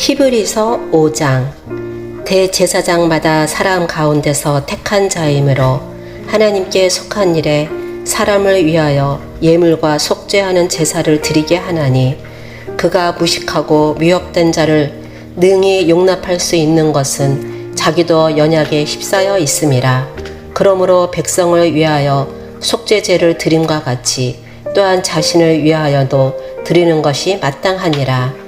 히브리서 5장. 대제사장마다 사람 가운데서 택한 자이므로 하나님께 속한 일에 사람을 위하여 예물과 속죄하는 제사를 드리게 하나니 그가 무식하고 미혹된 자를 능히 용납할 수 있는 것은 자기도 연약에 휩싸여 있음이라. 그러므로 백성을 위하여 속죄제를 드림과 같이 또한 자신을 위하여도 드리는 것이 마땅하니라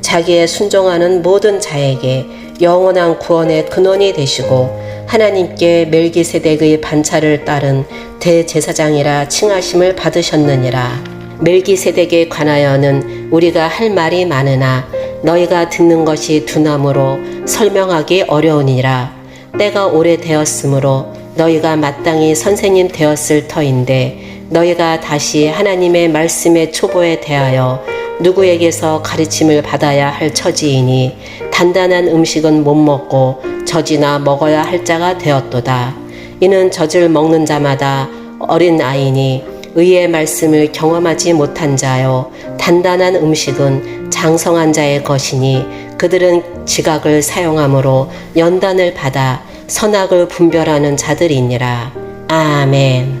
자기의 순종하는 모든 자에게 영원한 구원의 근원이 되시고 하나님께 멜기세덱의 반차를 따른 대제사장이라 칭하심을 받으셨느니라. 멜기세덱에 관하여는 우리가 할 말이 많으나 너희가 듣는 것이 두나무로 설명하기 어려우니라. 때가 오래되었으므로 너희가 마땅히 선생님 되었을 터인데 너희가 다시 하나님의 말씀의 초보에 대하여 누구에게서 가르침을 받아야 할 처지이니 단단한 음식은 못 먹고 젖이나 먹어야 할 자가 되었도다. 이는 젖을 먹는 자마다 어린 아이니 의의 말씀을 경험하지 못한 자요 단단한 음식은 장성한 자의 것이니 그들은 지각을 사용함으로 연단을 받아 선악을 분별하는 자들이니라. 아멘.